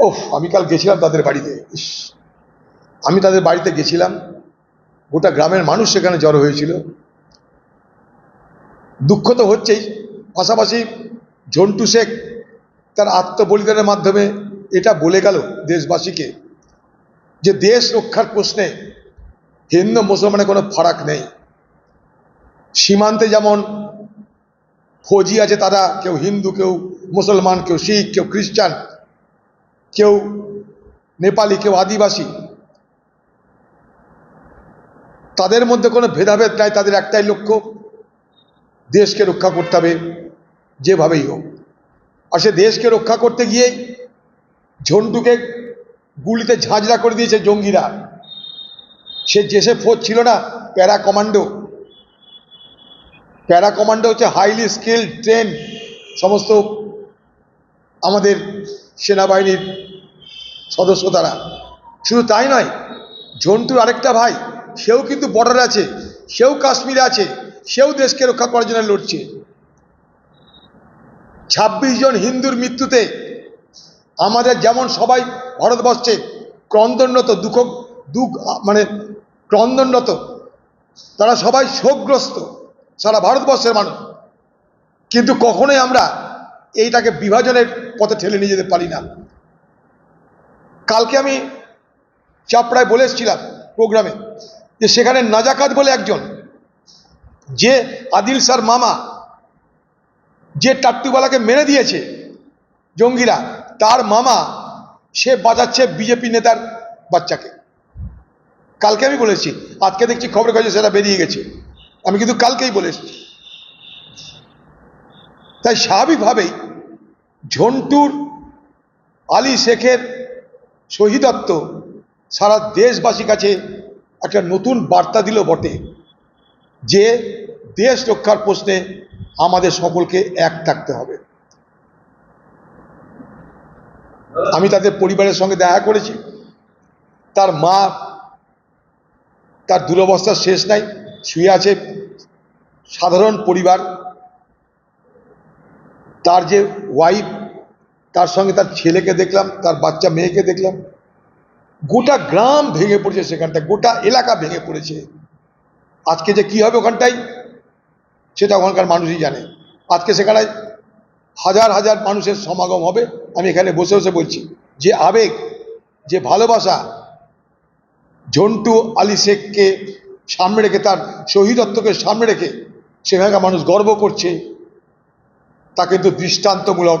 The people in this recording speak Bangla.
ওহ আমি কাল গেছিলাম তাদের বাড়িতে। আমি তাদের বাড়িতে গেছিলাম। গোটা গ্রামের মানুষ সেখানে জড়ো হয়েছিল। দুঃখ তো হচ্ছেই। পাশাপাশি ঝন্টু শেখ তার আত্মবলিদানের মাধ্যমে এটা বলে গেল দেশবাসীকে যে দেশ রক্ষার প্রশ্নে হিন্দু মুসলমানের কোনো ফারাক নেই। সীমান্তে যেমন ফৌজি আছে তারা, কেউ হিন্দু, কেউ মুসলমান, কেউ শিখ, কেউ খ্রিস্টান কেউ নেপালি, কেউ আদিবাসী, তাদের মধ্যে কোনো ভেদাভেদ নাই, তাদের একটাই লক্ষ্য, দেশকে রক্ষা করতে হবে, যেভাবেই হোক। আর সে দেশকে রক্ষা করতে গিয়েই ঝন্টুকে গুলিতে ঝাঁঝরা করে দিয়েছে জঙ্গিরা। সে জেসে ফোর্স ছিল না, প্যারা কমান্ডো। প্যারা কমান্ডো হচ্ছে হাইলি স্কিল ট্রেন সমস্ত আমাদের সেনাবাহিনীর সদস্য তারা শুধু তাই নয়, ঝন্টুর আরেকটা ভাই, সেও কিন্তু বর্ডারে আছে, সেও কাশ্মীরে আছে, সেও দেশকে রক্ষা করার জন্য লড়ছে। ছাব্বিশ জন হিন্দুর মৃত্যুতে আমাদের যেমন সবাই ভারতবর্ষে ক্রন্দনরত দুঃখ দুঃখ মানে ক্রন্দনরত, তারা সবাই শোকগ্রস্ত, সারা ভারতবর্ষের মানুষ। কিন্তু কখনোই আমরা এইটাকে বিভাজনের পথে ঠেলে নিয়ে যেতে পারি না। কালকে আমি চাপড়ায় বলে এসেছিলাম প্রোগ্রামে যে সেখানে নাজাকাত বলে একজন, যে আদিল স্যার মামা, যে টাট্টুবালাকে মেরে দিয়েছে জঙ্গিরা, তার মামা, সে বাজাচ্ছে বিজেপি নেতার বাচ্চাকে। কালকে আমি বলেছি আজকে দেখছি খবরের কাছে সেটা বেরিয়ে গেছে। আমি কিন্তু কালকেই বলে এসেছি। তাই স্বাভাবিকভাবেই ঝন্টুর, আলী শেখের শহীদত্ব সারা দেশবাসীর কাছে একটা নতুন বার্তা দিল বটে যে দেশ রক্ষার প্রশ্নে আমাদের সকলকে এক থাকতে হবে। আমি তাদের পরিবারের সঙ্গে দেখা করেছি। তার মা তার দুরবস্থার শেষ নাই, শুয়ে আছে। সাধারণ পরিবার, তার যে ওয়াইফ তার সঙ্গে তার ছেলেকে দেখলাম, তার বাচ্চা মেয়েকে দেখলাম। গোটা গ্রাম ভেঙে পড়েছে সেখানটায়, গোটা এলাকা ভেঙে পড়েছে। আজকে যে কি হবে ওখানটাই, সেটা ওখানকার মানুষই জানে। আজকে সেখানে হাজার হাজার মানুষের সমাগম হবে, আমি এখানে বসে বসে বলছি। যে আবেগ, যে ভালোবাসা, ঝন্টু আলী শেখকে সামনে রেখে, তার শহীদত্বকে সামনে রেখে সেখানকার মানুষ গর্ব করছে, তা কিন্তু দৃষ্টান্তমূলক